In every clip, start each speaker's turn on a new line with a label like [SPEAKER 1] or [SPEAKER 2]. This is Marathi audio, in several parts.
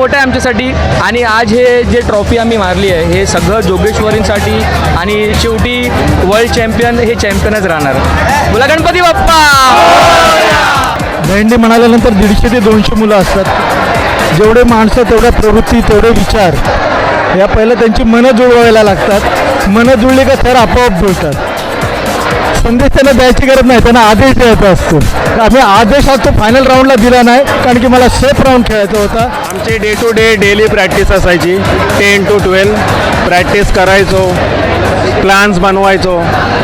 [SPEAKER 1] मोठं आहे आमच्यासाठी. आणि आज हे जे ट्रॉफी आम्ही मारली आहे हे सगळं जोगेश्वरींसाठी आणि शेवटी वर्ल्ड चॅम्पियन हे चॅम्पियनच राहणार. बोला गणपती बाप्पा!
[SPEAKER 2] भेंडी म्हणाल्यानंतर दीडशे ते दोनशे मुलं असतात. जेवढे माणसं तेवढ्या प्रवृत्ती तेवढे विचार. या पहिलं त्यांची मनं जुळवायला लागतात. मनं जुळली का सर आपोआप जुळतात. संदेश त्यांना द्यायची गरज नाही त्यांना आदेश द्यायचा असतो. आम्ही आदेश आज तो फायनल राऊंडला दिला नाही कारण की मला सेफ राऊंड खेळायचा होता.
[SPEAKER 3] आमची day to day daily practice असायची. टेन टू ट्वेल्व प्रॅक्टिस करायचो प्लॅन्स बनवायचो.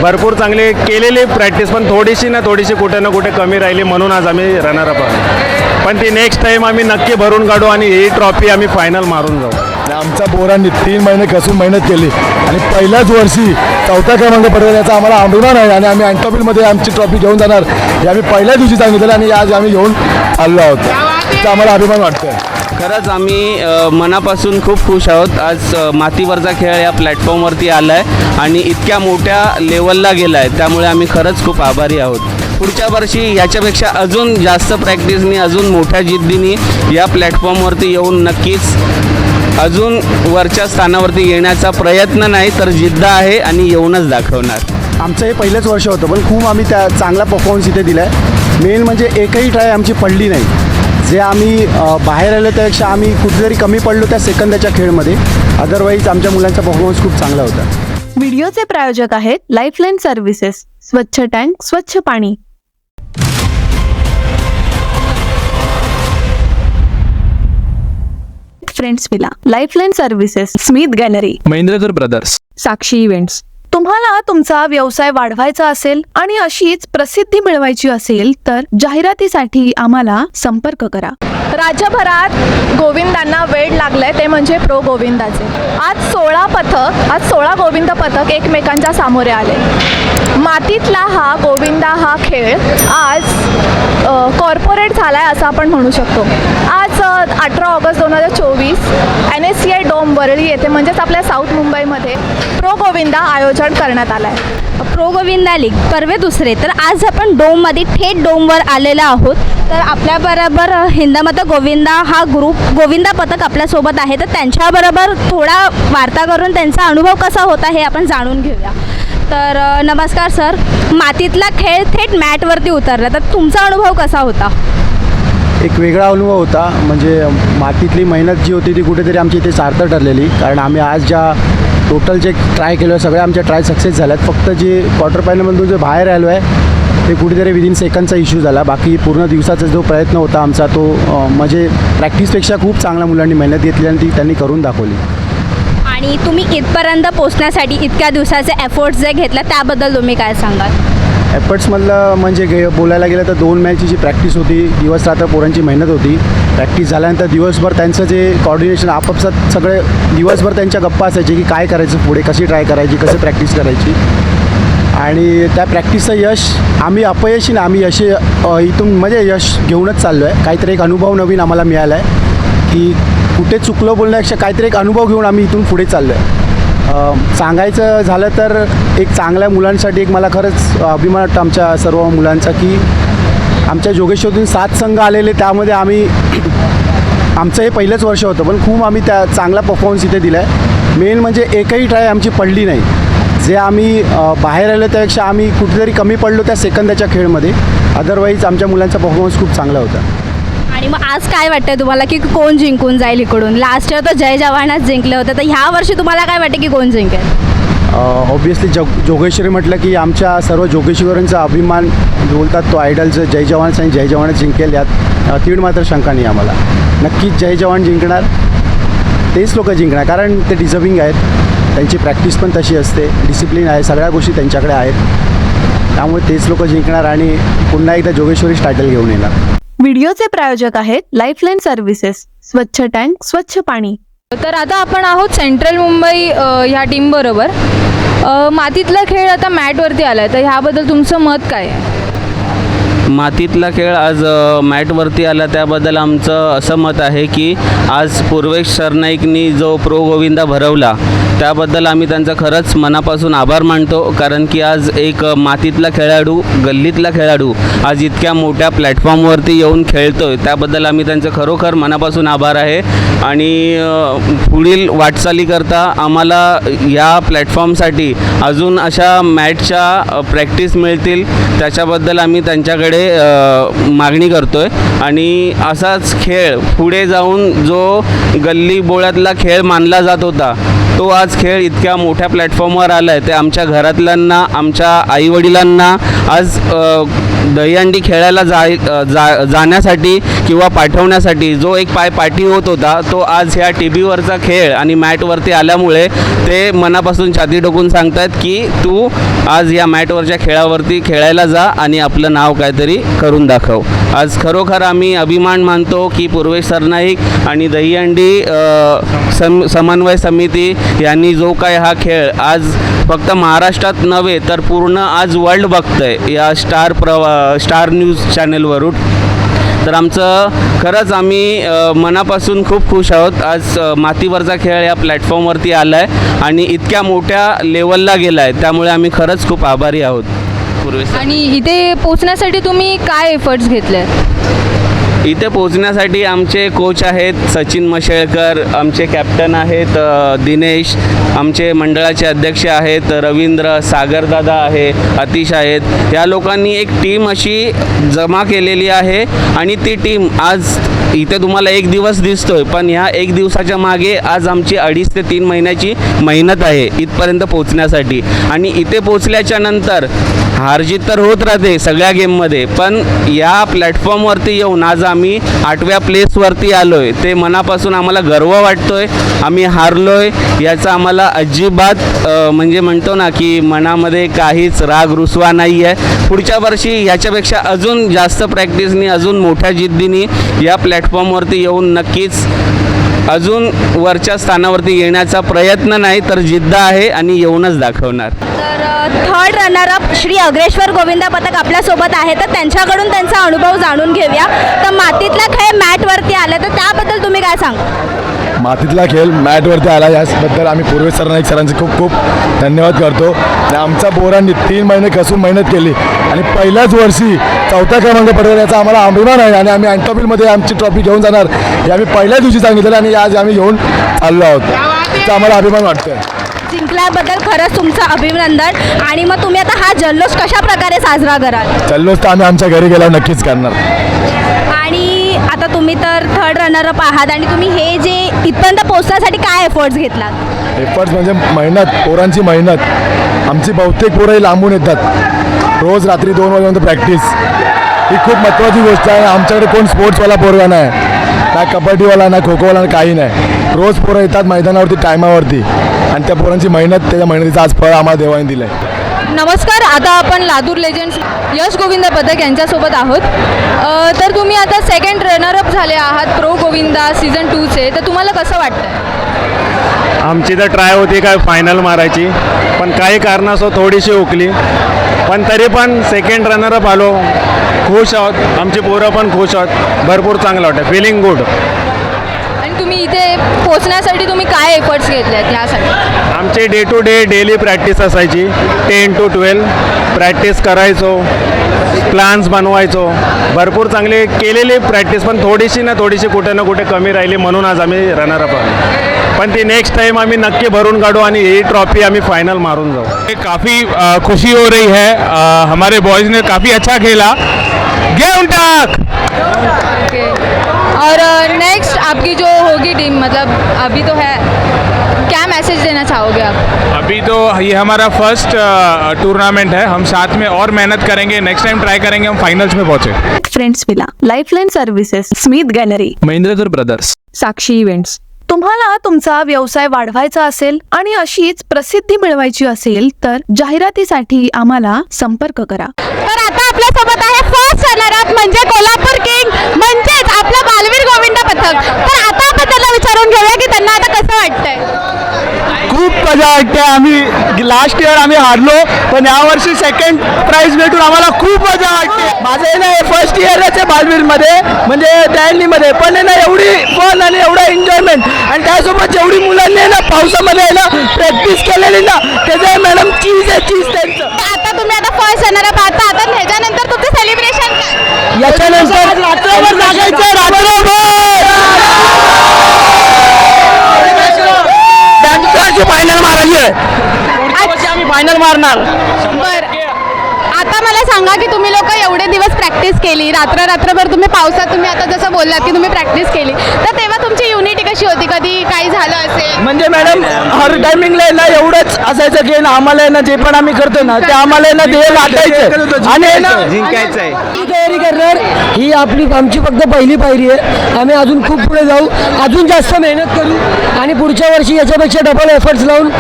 [SPEAKER 3] भरपूर चांगले केलेली प्रॅक्टिस पण थोडीशी ना थोडीशी कुठे ना कुठे कमी राहिली म्हणून आज आम्ही रनर अप पण ती नेक्स्ट टाईम आम्ही नक्की भरून काढू आणि ही ट्रॉफी आम्ही फायनल मारून जाऊ.
[SPEAKER 2] आमचा पोरांनी तीन महिने कसून मेहनत केली. आणि पहिल्याच वर्षी चौथा क्रमांक पडला याचा आम्हाला अभिमान आहे आणि आम्ही अँटॉपिलमध्ये आमची ट्रॉफी घेऊन जाणार. हे आम्ही पहिल्या दिवशी सांगितलं आणि आज आम्ही घेऊन आलो आहोत. त्याचा आम्हाला अभिमान वाटतोय.
[SPEAKER 4] खरंच आम्ही मनापासून खूप खुश आहोत. आज मातीवरचा खेळ या प्लॅटफॉर्मवरती आला आहे आणि इतक्या मोठ्या लेवलला गेला आहे त्यामुळे आम्ही खरंच खूप आभारी आहोत. पुढच्या वर्षी याच्यापेक्षा अजून जास्त प्रॅक्टिसनी अजून मोठ्या जिद्दीने या प्लॅटफॉर्मवरती येऊन नक्कीच अजून वरच्या स्थानावरती येण्याचा प्रयत्न नाही तर जिद्द आहे आणि येऊनच दाखवणार.
[SPEAKER 5] आमचं हे पहिलंच वर्ष होतं पण खूप आम्ही त्या चांगला परफॉर्मन्स इथे दिला आहे मेन म्हणजे एकही ट्राय आमची पडली नाही. जे आम्ही बाहेर आलो त्यापेक्षा आम्ही कुठेतरी कमी पडलो त्या सेकंदाच्या खेळमध्ये. अदरवाईज आमच्या मुलांचा परफॉर्मन्स खूप चांगला होता.
[SPEAKER 6] व्हिडिओचे प्रायोजक आहेत लाईफलाईन सर्व्हिसेस स्वच्छ टँक स्वच्छ पाणी. Friends villa lifeline services Smith gallery
[SPEAKER 1] Mahendrakar brothers
[SPEAKER 6] Sakshi events तुम्हाला तुमचा व्यवसाय वाढवायचा असेल आणि अशीच प्रसिद्धी मिळवायची असेल तर जाहिरातीसाठी आम्हाला संपर्क करा.
[SPEAKER 7] राज्यभरात गोविंदांना वेळ लागलाय ते म्हणजे प्रो गोविंदाचे. आज सोळा पथक आज सोळा गोविंद पथक एकमेकांच्या सामोरे आले. मातीतला हा गोविंदा हा खेळ आज कॉर्पोरेट झाला आहे असं आपण म्हणू शकतो. आज अठरा ऑगस्ट दोन हजार चोवीस N S C I dome Worli येथे म्हणजेच आपल्या साऊथ मुंबईमध्ये प्रो गोविंदा आयोजन करण्यात आलं आहे
[SPEAKER 8] प्रो गोविंदा लीग परवे दुसरे. तर आज आपण डोममध्ये थेट डोमवर आलेलो आहोत. तर आपल्याबरोबर हिंदामाता गोविंदा हा ग्रुप गोविंदा पथक आपल्यासोबत आहे. तर त्यांच्याबरोबर थोडा वार्ता करून त्यांचा अनुभव कसा होता हे आपण जाणून घेऊया. तर नमस्कार सर. मातीतला खेळ थेट मॅटवरती उतरला. तर तुमचा अनुभव कसा होता?
[SPEAKER 5] एक वेगळा अनुभव होता. म्हणजे मातीतली मेहनत जी होती ती कुठेतरी आमची इथे सार्थ ठरलेली. कारण आम्ही आज ज्या टोटल जे ट्राय केलं सगळ्या आमच्या ट्राय सक्सेस झाल्यात. फक्त जे क्वार्टर फायनलमधून जे बाहेर आलो आहे ते कुठेतरी विदिन सेकंडचा इश्यू झाला. बाकी पूर्ण दिवसाचा जो प्रयत्न होता आमचा तो म्हणजे प्रॅक्टिसपेक्षा खूप चांगल्या मुलांनी मेहनत घेतली आणि ती त्यांनी करून दाखवली.
[SPEAKER 8] आणि तुम्ही इथपर्यंत पोचण्यासाठी इतक्या दिवसाचे एफर्ट्स जे घेतला त्याबद्दल तुम्ही काय सांगाल?
[SPEAKER 5] एफर्ट्समधलं म्हणजे गे बोलायला गेलं तर दोन मॅचची जी प्रॅक्टिस होती दिवस रात्र पोरांची मेहनत होती. प्रॅक्टिस झाल्यानंतर दिवसभर त्यांचं जे कॉर्डिनेशन आपापसात सगळे दिवसभर त्यांच्या गप्पा असायचे की काय करायचं पुढे कशी ट्राय करायची कशी प्रॅक्टिस करायची. आणि त्या प्रॅक्टिसचं यश आम्ही अपयशी ना आम्ही यश इथून म्हणजे यश घेऊनच चाललो आहे काहीतरी एक अनुभव नवीन आम्हाला मिळाला आहे की कुठे चुकलं बोलण्यापेक्षा काहीतरी एक अनुभव घेऊन आम्ही इथून पुढे चाललो आहे सांगायचं झालं तर एक चांगल्या मुलांसाठी एक मला खरंच अभिमान वाटतं आमच्या सर्व मुलांचा की आमच्या जोगेश्वरतून सात संघ आलेले त्यामध्ये आम्ही आमचं हे पहिलंच वर्ष होतं पण खूप आम्ही त्या चांगला परफॉर्मन्स इथे दिला आहे मेन म्हणजे एकही ट्राय आमची पडली नाही. जे आम्ही बाहेर आलो त्यापेक्षा आम्ही कुठेतरी कमी पडलो त्या सेकंदाच्या खेळमध्ये. अदरवाईज आमच्या मुलांचा परफॉर्मन्स खूप चांगला होता.
[SPEAKER 8] आणि मग आज काय वाटतं तुम्हाला की कोण जिंकून जाईल इकडून? लास्ट इयर तर जय जवानच जिंकले होते. तर ह्या वर्षी तुम्हाला काय वाटतं की कोण जिंकेल?
[SPEAKER 5] ऑब्वियसली जग जोगेश्वरी म्हटलं की आमच्या सर्व जोगेश्वरींचा अभिमान बोलतात तो आयडलचं जय जवान आणि जय जवानच जिंकेल यात. तीड मात्र शंका नाही आम्हाला. नक्कीच जय जवान जिंकणार. तेच लोक जिंकणार कारण ते डिझर्विंग आहेत. त्यांची प्रॅक्टिस पण तशी असते डिसिप्लिन आहे सगळ्या गोष्टी त्यांच्याकडे आहेत. त्यामुळे तेच लोक जिंकणार आणि पुन्हा एकदा जोगेश्वरी टायटल घेऊन येणार.
[SPEAKER 6] व्हिडिओचे प्रायोजक आहेत लाईफलाईन सर्व्हिसेस स्वच्छ टँक स्वच्छ पाणी.
[SPEAKER 7] तर आता आपण आहोत सेंट्रल मुंबई ह्या टीमबरोबर मातीतला खेळ आता मॅटवरती आला आहे तर ह्याबद्दल तुमचं मत काय आहे?
[SPEAKER 4] मातीतला खेळ आज मॅटवरती आला त्याबद्दल आमचं असं मत आहे की आज पूर्वेश सरनाईकनी जो प्रो गोविंदा भरवला त्याबद्दल आम्ही त्यांचा खरंच मनापासून आभार मानतो कारण की आज एक मातीतला खेळाडू गल्लीतला खेळाडू आज इतक्या मोठ्या प्लॅटफॉर्मवरती येऊन खेळतो आहे त्याबद्दल आम्ही त्यांचं खरोखर मनापासून आभार आहे. आणि पुढील वाटचालीकरता आम्हाला या प्लॅटफॉर्मसाठी अजून अशा मॅटच्या प्रॅक्टिस मिळतील त्याच्याबद्दल आम्ही त्यांच्याकडे मागणी करतो आहे आणि असाच खेळ पुढे जाऊन जो गल्ली बोळ्यातला खेळ मानला जात होता तो आज खेळ इतक्या मोठ्या प्लॅटफॉर्मवर आला आहे ते आमच्या घरातल्यांना आमच्या आईवडिलांना आज दहीहंडी खेळायला जाय जा जाण्यासाठी किंवा पाठवण्यासाठी जो एक पाय पाठी होत होता तो आज ह्या टी व्हीवरचा खेळ आणि मॅटवरती आल्यामुळे ते मनापासून छाती टोकून सांगतात की तू आज या मॅटवरच्या खेळावरती खेळायला जा आणि आपलं नाव काहीतरी करून दाखव. आज खरोखर आम्ही अभिमान मानतो की पूर्वेश सरनाईक आणि दहीहंडी सम समन्वय समिती यांनी जो काय हा खेळ आज फक्त महाराष्ट्रात नव्हे तर पूर्ण आज वर्ल्ड बघतंय. या स्टार प्रवा स्टार न्यूज चॅनलवरून. तर आमचं खरंच आम्ही मनापासून खूप खुश आहोत. आज मातीवरचा खेळ या प्लॅटफॉर्मवरती आला आहे आणि इतक्या मोठ्या लेवलला गेला आहे त्यामुळे आम्ही खरंच खूप आभारी आहोत. पूर्वी
[SPEAKER 9] आणि इथे पोचण्यासाठी तुम्ही काय एफर्ट्स घेतले
[SPEAKER 4] इथे पोहोचण्यासाठी आमचे कोच आहेत सचिन मशेळकर आमचे कॅप्टन आहेत दिनेश आमचे मंडळाचे अध्यक्ष आहेत रवींद्र सागरदादा आहे अतिश आहेत. या लोकांनी एक टीम अशी जमा केलेली आहे आणि ती टीम आज इथे तुम्हाला एक दिवस दिसतोय पण ह्या एक दिवसाच्या मागे आज आमची अडीच ते तीन महिन्याची मेहनत आहे इथपर्यंत पोहोचण्यासाठी. आणि इथे पोहोचल्याच्या नंतर हारजीत तर होत राहते सगळ्या गेममध्ये पण या प्लॅटफॉर्मवरती येऊन आज आम्ही आम्ही आठव्या प्लेसवरती आलो आहे ते मनापासून आम्हाला गर्व वाटतोय. आम्ही हारलो आहे याचा आम्हाला अजिबात म्हणजे म्हणतो ना की मनामध्ये काहीच राग रुसवा नाही आहे पुढच्या वर्षी याच्यापेक्षा अजून जास्त प्रॅक्टिसनी अजून मोठ्या जिद्दीने या प्लॅटफॉर्मवरती येऊन नक्कीच अजून वरच्या स्थानावरती येण्याचा प्रयत्न नाही तर जिद्द आहे आणि येऊनच दाखवणार.
[SPEAKER 8] तर third runner up Shri Agreshwar Govinda पथक आपल्यासोबत आहे. तर त्यांच्याकडून त्यांचा अनुभव जाणून घेऊया. तर मातीतला खेळ मॅटवरती आला. तर त्याबद्दल तुम्ही काय सांगा?
[SPEAKER 2] मातीतला खेळ मॅटवरती आला. याबद्दल आम्ही पूर्वेश सरनाईक सरांचे खूप खूप धन्यवाद करतो. आणि आमच्या पोरांनी तीन महिने कसून मेहनत केली. आणि पहिल्याच वर्षी चौथ्या क्रमांक पडला याचा आम्हाला अभिमान आहे. आणि आम्ही अँटॉपिलमध्ये आमची ट्रॉफी घेऊन जाणार. हे आम्ही पहिल्याच दिवशी सांगितलं आणि आज आम्ही घेऊन चाललो आहोत. त्याचा आम्हाला अभिमान वाटतोय.
[SPEAKER 8] जिंकल्याबद्दल खरंच तुमचं अभिनंदन. आणि मग तुम्ही आता हा जल्लोष कशा प्रकारे साजरा कराल?
[SPEAKER 2] चाललोच तर आम्ही आमच्या घरी गेल्यावर नक्कीच करणार.
[SPEAKER 8] आणि आता तुम्ही तर थर्ड रनरअप आहात आणि तुम्ही हे जे इथपर्यंत पोहोचण्यासाठी काय एफर्ट्स घेतलात?
[SPEAKER 2] एफर्ट्स म्हणजे मेहनत पोरांची मेहनत. आमची बहुतेक पोरंही लांबून येतात. रोज रात्री दोन वाजेपर्यंत प्रॅक्टिस ही खूप महत्त्वाची गोष्ट आहे. आमच्याकडे कोण स्पोर्ट्सवाला पोरगा नाही. ना कबड्डीवाला ना खो खोवाला ना काही नाही. रोज पोरं येतात मैदानावरती टायमावरती. आणि त्या पोरांची मेहनत त्याच्या मेहनतीचं आज फळ आम्हाला देवाने दिलं आहे
[SPEAKER 9] नमस्कार आता आपण लातूर लेजंड्स यश गोविंद पथक यांच्यासोबत आहोत. अ, तर तुम्ही आता सेकंड रनरअप झाले आहात प्रो गोविंदा सीझन टूचे तर तुम्हाला कसं वाटतं
[SPEAKER 3] आमची तर ट्राय होती काय फायनल मारायची. पण काही कारणास्तव थोडीशी हुकली. पण तरी पण सेकंड रनरअप आलो. खुश आहोत. आमची पोरं पण खुश आहोत. भरपूर चांगलं वाटतं फिलिंग गुड
[SPEAKER 9] आणि तुम्ही इथे पोचण्यासाठी तुम्ही काय एफर्ट्स घेतले आहेत ह्यासाठी
[SPEAKER 3] आमची day to day daily practice असायची. टेन टू ट्वेल्व प्रॅक्टिस करायचो. प्लॅन्स बनवायचो. भरपूर चांगली केलेली प्रॅक्टिस पण थोडीशी ना थोडीशी कुठे ना कुठे कमी राहिली म्हणून आज आम्ही रनरअप आलो पण ती नेक्स्ट टाइम आम्ही नक्की भरून काढू आणि ही ट्रॉफी आम्ही फायनल मारून जाऊ.
[SPEAKER 10] काफ़ी खुशी हो रही है. अ, हमारे बॉयज़ ने काफ़ी अच्छा खेला. गेम टाक!
[SPEAKER 9] और आपकी जो होगी टीम मतलब अभी तो है। क्या मैसेज देना चाहोगे आप?
[SPEAKER 10] अभी तो ये हमारा फर्स्ट टूर्नामेंट है। हम साथ में और मेहनत करेंगे नेक्स्ट टाइम ट्राई करेंगे हम फाइनल्स में पहुंचे।
[SPEAKER 6] Friends villa lifeline services Smith gallery
[SPEAKER 1] Mahendrakar brothers
[SPEAKER 6] Sakshi events तुम्हाला तुमचा व्यवसाय वाढवायचा असेल आणि अशीच प्रसिद्धी मिळवायची असेल तर जाहिरातीसाठी आम्हाला संपर्क करा.
[SPEAKER 8] तर आता आपल्यासोबत आहे फर्स्ट रनरअप म्हणजे कोल्हापूर किंग पथक तर आता आपण त्यांना विचारून घेऊया की त्यांना आता कसं वाटतंय.
[SPEAKER 2] खूप मजा वाटते. आम्ही लास्ट इयर आम्ही हारलो पण यावर्षी सेकंड प्राइज भेटून आम्हाला खूप मजा वाटते. माझं हे ना फर्स्ट इयरच आहे बालवीरमध्ये म्हणजे मध्ये पण आहे ना एवढी फन आणि एवढा एन्जॉयमेंट
[SPEAKER 1] आणि त्यासोबत जेवढी मुलांनी आहे ना पावसामध्ये आहे ना प्रॅक्टिस केलेली ना त्याचं मॅडम चीज आहे चीज त्यांचं.
[SPEAKER 8] आता तुम्ही आता फर्स्ट येणारा पाहता आता ह्याच्यानंतर तुमचं सेलिब्रेशन
[SPEAKER 1] याच्यानंतर रात्रभर लागायचं रात्रभर फायनल मारायची आहे आम्ही फायनल मारणार.
[SPEAKER 8] बर. आता मला सांगा की तुम्ही लोक एवढे दिवस प्रॅक्टिस केली रात्र रात्रभर तुम्ही पावसात तुम्ही आता जसं बोललात की तुम्ही प्रॅक्टिस केली तर तेव्हा तुमची युनिटी कशी होती? कधी काही झालं
[SPEAKER 1] म्हणजे मॅडम हर टायमिंगला आहे ना एवढंच असायचं की ना आम्हाला आहे ना जे पण आम्ही करतो ना ते आम्हाला आहे ना ध्येय गाठायचं आणि आहे ना
[SPEAKER 4] जिंकायचं आहे.
[SPEAKER 11] ही तयारी करणार ही आपली आमची फक्त पहिली पायरी आहे. आम्ही अजून खूप पुढे जाऊ. अजून जास्त मेहनत करू आणि पुढच्या वर्षी याच्यापेक्षा डबल एफर्ट्स लावून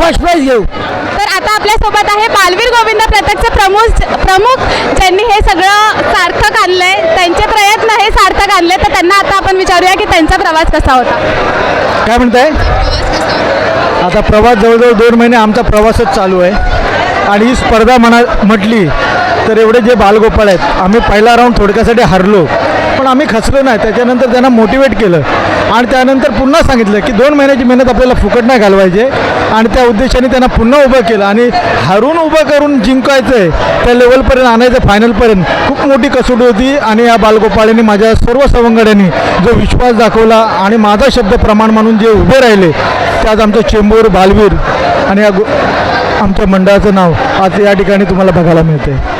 [SPEAKER 11] फर्स्ट प्राईज घेऊ.
[SPEAKER 8] तर आता आपल्यासोबत आहे बालवीर गोविंद पथकचे प्रमुख प्रमुख ज्यांनी हे सगळं सार्थक आणलंय. त्यांचे प्रयत्न हे सार्थक आणले तर त्यांना आता आपण विचारूया की त्यांचा प्रवास कसा होता.
[SPEAKER 2] काय म्हणताय? आता प्रवास जवळजवळ दोन महिने आमचा प्रवासच चालू आहे. आणि ही स्पर्धा म्हणा म्हटली तर एवढे जे बालगोपाळ आहेत आम्ही पहिला राऊंड थोडक्यासाठी हरलो. पण आम्ही खचलो नाही त्याच्यानंतर त्यांना मोटिवेट केलं. आणि त्यानंतर पुन्हा सांगितलं की दोन महिन्याची मेहनत आपल्याला फुकट नाही घालवायची आणि त्या उद्देशाने त्यांना पुन्हा उभं केलं. आणि हरून उभं करून जिंकायचं आहे त्या लेवलपर्यंत आणायचं फायनलपर्यंत खूप मोठी कसोटी होती. आणि या बालगोपाळ्यांनी माझ्या सर्व सवंगड्यांनी जो विश्वास दाखवला आणि माझा शब्द प्रमाण म्हणून जे उभे राहिले ते आज आमचं चेंबूर बालवीर आणि या आमच्या मंडळाचं नाव आज या ठिकाणी तुम्हाला बघायला मिळते
[SPEAKER 8] आहे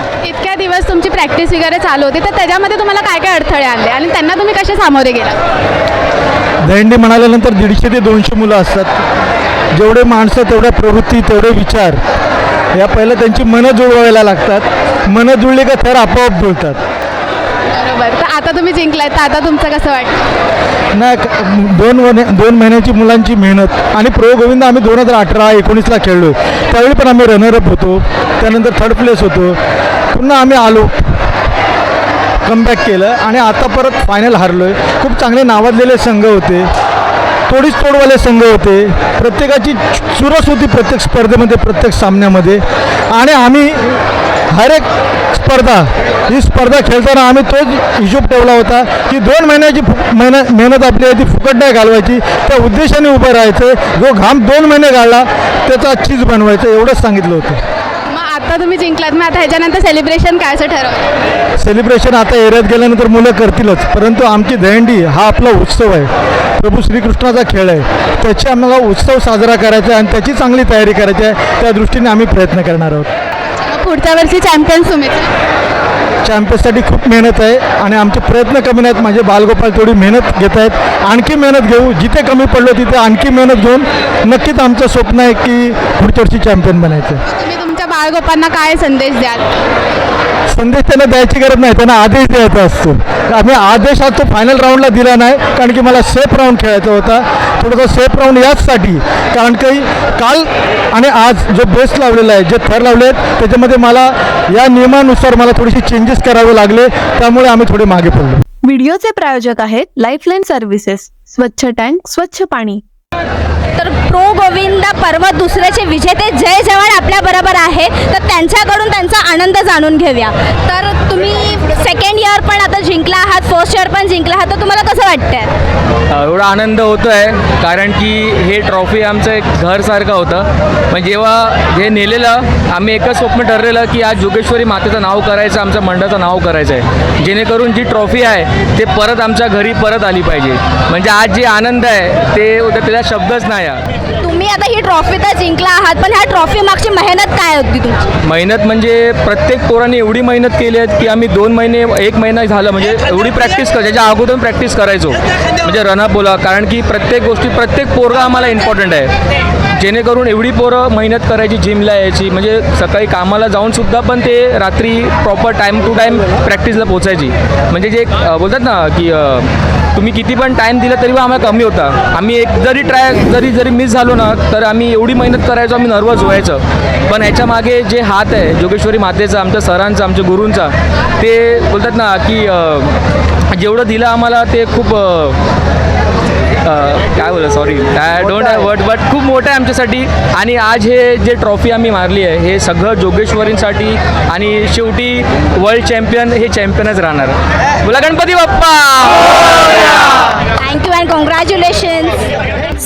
[SPEAKER 8] तुमची प्रॅक्टिस वगैरे चालू होती तर त्याच्यामध्ये तुम्हाला काय काय अडथळे आले आणि त्यांना तुम्ही कसे सामोरे गेला?
[SPEAKER 2] दहींडी म्हणाल्यानंतर दीडशे ते दोनशे मुलं असतात. जेवढे माणसं तेवढ्या प्रवृत्ती तेवढे विचार. या पहिलं त्यांची मनं जुळवायला लागतात. मनं जुळली का तर आपोआप जुळतात.
[SPEAKER 8] बरोबर. तर आता तुम्ही जिंकलाय. तर आता तुमचं कसं वाटतं?
[SPEAKER 2] नाही क- दोन वने दोन महिन्याची मुलांची मेहनत आणि प्रो गोविंद आम्ही दोन हजार अठरा एकोणीसला खेळलो. त्यावेळी पण आम्ही रनरअप होतो. त्यानंतर थर्ड प्लेस होतो. पुन्हा आम्ही आलो. कमबॅक केलं आणि आता परत फायनल हारलो आहे खूप चांगले नावाजलेले संघ होते. तोडीच तोडवाले संघ होते. प्रत्येकाची चुरस होती प्रत्येक स्पर्धेमध्ये प्रत्येक सामन्यामध्ये. आणि आम्ही हर एक स्पर्धा ही स्पर्धा खेळताना आम्ही तोच हिशोब ठेवला होता की दोन महिन्याची मेहनत मेहनत आपली आहे ती फुकट नाही घालवायची. त्या उद्देशाने उभं राहायचं. जो घाम दोन महिने गाळला त्याचा चीज बनवायचं एवढंच सांगितलं होतं.
[SPEAKER 8] मग आता तुम्ही जिंकलात. मग आता ह्याच्यानंतर सेलिब्रेशन काय असं ठरवलं
[SPEAKER 2] सेलिब्रेशन आता एरियात गेल्यानंतर मुलं करतीलच परंतु आमची दहंडी हा आपला उत्सव आहे. प्रभू श्रीकृष्णाचा खेळ आहे. त्याची आम्हाला उत्सव साजरा करायचा आहे आणि त्याची चांगली तयारी करायची आहे. त्या दृष्टीने आम्ही प्रयत्न करणार आहोत.
[SPEAKER 8] पुढच्या वर्षी चॅम्पियन्स तुम्हीच
[SPEAKER 2] चॅम्पियन्ससाठी खूप मेहनत आहे आणि आमचे प्रयत्न कमी नाहीत. माझे बालगोपाळ थोडी मेहनत घेत आहेत. आणखी मेहनत घेऊ. जिथे कमी पडलो तिथे आणखी मेहनत घेऊन नक्कीच आमचं स्वप्न आहे की पुढच्या वर्षी चॅम्पियन बनायचं.
[SPEAKER 8] तुम्ही तुमच्या बाळगोपांना काय संदेश द्याल?
[SPEAKER 2] संदेश त्यांना द्यायची गरज नाही. त्यांना आदेश द्यायचा असतो. आम्ही आदेश आज तो फायनल राऊंडला दिला नाही. कारण की मला सेफ राऊंड खेळायचा होता. थोडंसं सेफ राहून याचसाठी. कारण की काल आणि आज जो बेस लावलेला आहे जे थर लावले आहेत त्याच्यामध्ये मला या नियमानुसार मला थोडीशी चेंजेस करावे लागले. त्यामुळे आम्ही थोडे मागे पडलो.
[SPEAKER 6] व्हिडिओचे प्रायोजक आहेत लाईफलाईन सर्व्हिसेस स्वच्छ टँक स्वच्छ पाणी.
[SPEAKER 8] तर प्रो गोविंदा पर्वत दुसऱ्याचे विजेते. जय जवान आपल्या बरोबर आहे. तर त्यांच्याकडून त्यांचा आनंद जाणून घेऊया. तर तुम्ही सेकंड इयर पण आता जिंकला आहात फर्स्ट इयर पण जिंकला आहात. तर तुम्हाला कसं वाटतंय?
[SPEAKER 1] एवढा आनंद होतो आहे कारण की हे ट्रॉफी आमचं एक घरसारखं होतं. पण जेव्हा हे नेलेलं आम्ही एकच स्वप्न ठरलेलं की आज जोगेश्वरी मातेचं नाव करायचं आमच्या मंडळाचं नाव करायचं आहे जेणेकरून जी ट्रॉफी आहे ते परत आमच्या घरी परत आली पाहिजे. म्हणजे आज जे आनंद आहे ते त्याला शब्दच नाही आहे
[SPEAKER 8] तुम्ही आता ही ट्रॉफी तर जिंकला आहात पण ह्या ट्रॉफी मागची मेहनत काय होती तुमची?
[SPEAKER 1] मेहनत म्हणजे प्रत्येक पोराने एवढी मेहनत केली आहे की आम्ही दोन महिने एक महिना झालं म्हणजे एवढी प्रॅक्टिस कर त्याच्या अगोदर प्रॅक्टिस करायचो. म्हणजे रनअप बोला कारण की प्रत्येक गोष्टी प्रत्येक पोरगा आम्हाला इम्पॉर्टंट आहे. जेणेकरून एवढी पोरं मेहनत करायची जिमला यायची म्हणजे सकाळी कामाला जाऊन सुद्धा पण ते रात्री प्रॉपर टाईम टू टाईम प्रॅक्टिसला पोचायची म्हणजे जे बोलतात ना की तुम्ही किती पण टाईम दिला तरी पण आम्हाला कमी होता. आम्ही एक जरी ट्राय जरी जरी मिस झालो ना तर आम्ही एवढी मेहनत करायचो आम्ही नर्वस व्हायचं. पण ह्याच्या मागे जे हात आहे जोगेश्वरी मातेचा आमच्या सरांचा आमच्या गुरूंचा ते बोलतात ना की जेवढं दिलं आम्हाला ते खूप काय बोला sorry I don't have word but खूप मोठं आहे आमच्यासाठी. आणि आज हे जे ट्रॉफी आम्ही मारली आहे हे सगळं जोगेश्वरींसाठी आणि शेवटी वर्ल्ड चॅम्पियन हे चॅम्पियनच राहणार. बोला Ganpati Bappa!
[SPEAKER 8] Thank you and congratulations